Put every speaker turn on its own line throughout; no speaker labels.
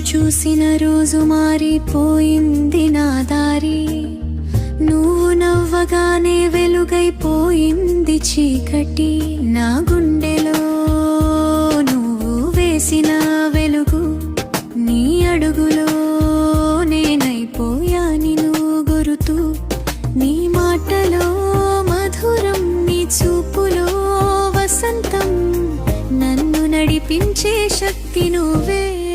చూసిన రోజు మారిపోయింది నా దారి. నువ్వు నవ్వగానే వెలుగైపోయింది చీకటి. నా గుండెలో నువ్వు వేసిన వెలుగు నీ అడుగులో నేనైపోయాని నువ్వు గురుతూ. నీ మాటలో మధురం నీ చూపులో వసంతం నన్ను నడిపించే శక్తి నువ్వే.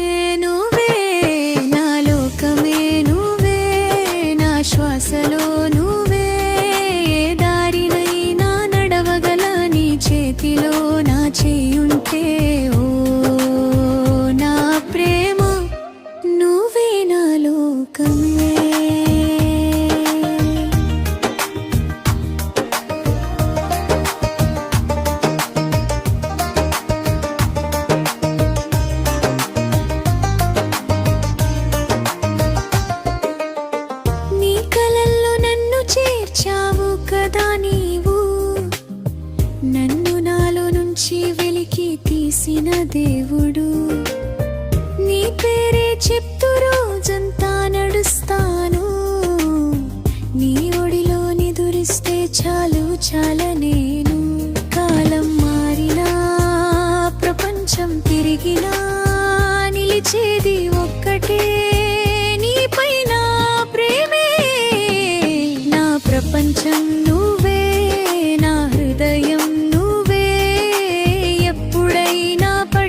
చేసిన దేవుడు. నీ పేరే చెప్తూ రోజంతా నడుస్తాను. నీ ఒడిలో నిదురిస్తే చాలు చాల నేను. కాలం మారినా ప్రపంచం తిరిగినా నిలిచేది ఒక్కటే. నీపైన ప్రేమే నా ప్రపంచం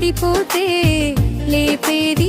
పడిపోతే లేపేది